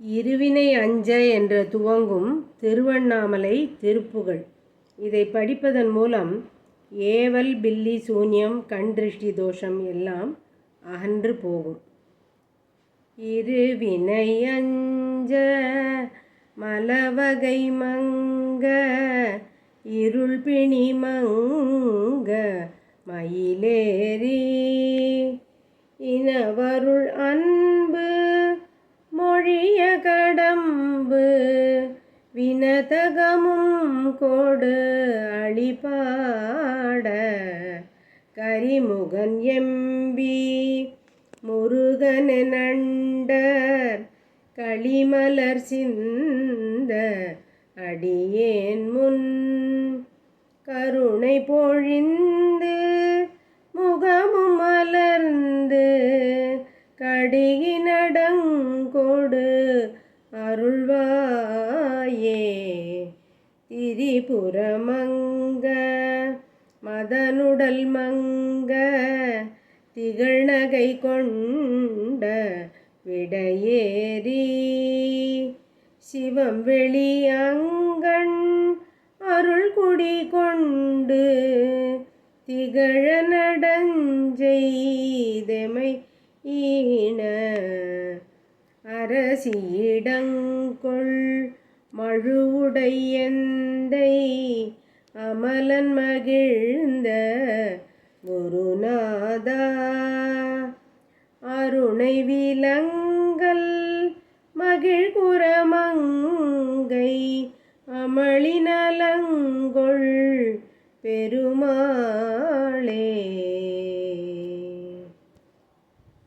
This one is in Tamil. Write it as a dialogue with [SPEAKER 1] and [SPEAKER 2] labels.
[SPEAKER 1] இருவினை அஞ்ச என்று துவங்கும் திருவண்ணாமலை திருப்புகழ் இதை படிப்பதன் மூலம் ஏவல் பில்லி சூன்யம் கண் திருஷ்டி தோஷம் எல்லாம் அகன்று போகும். இருவினை அஞ்ச மலவகை மங்க இருள் பிணி மங்க மயிலேறி இனவருள் அன்பு மொழிய கடம்பு வினதகமும் கொடு அழிபாட. கரிமுகன் எம்பி முருகன் நண்டர் களிமலர் சிந்த அடியேன் முன். கருணை பொழிந்து முகமும் மலர்ந்து கடிகினடங்கொடு திரிபுரமங்க மதனுடல் மங்க திகழ்நகை கொண்ட விடையேறி. சிவம் வெளியங்கண் அருள் குடி கொண்டு திகழ நடஞ்செய்தமை ஈன அரசியிடங்கொள் மழுவுடையந்தை அமலன் மகிழ்ந்த குருநாதா அருணை விலங்கல் மகிழ் குரமங்கை அமளினலங்கொள் பெருமாளே.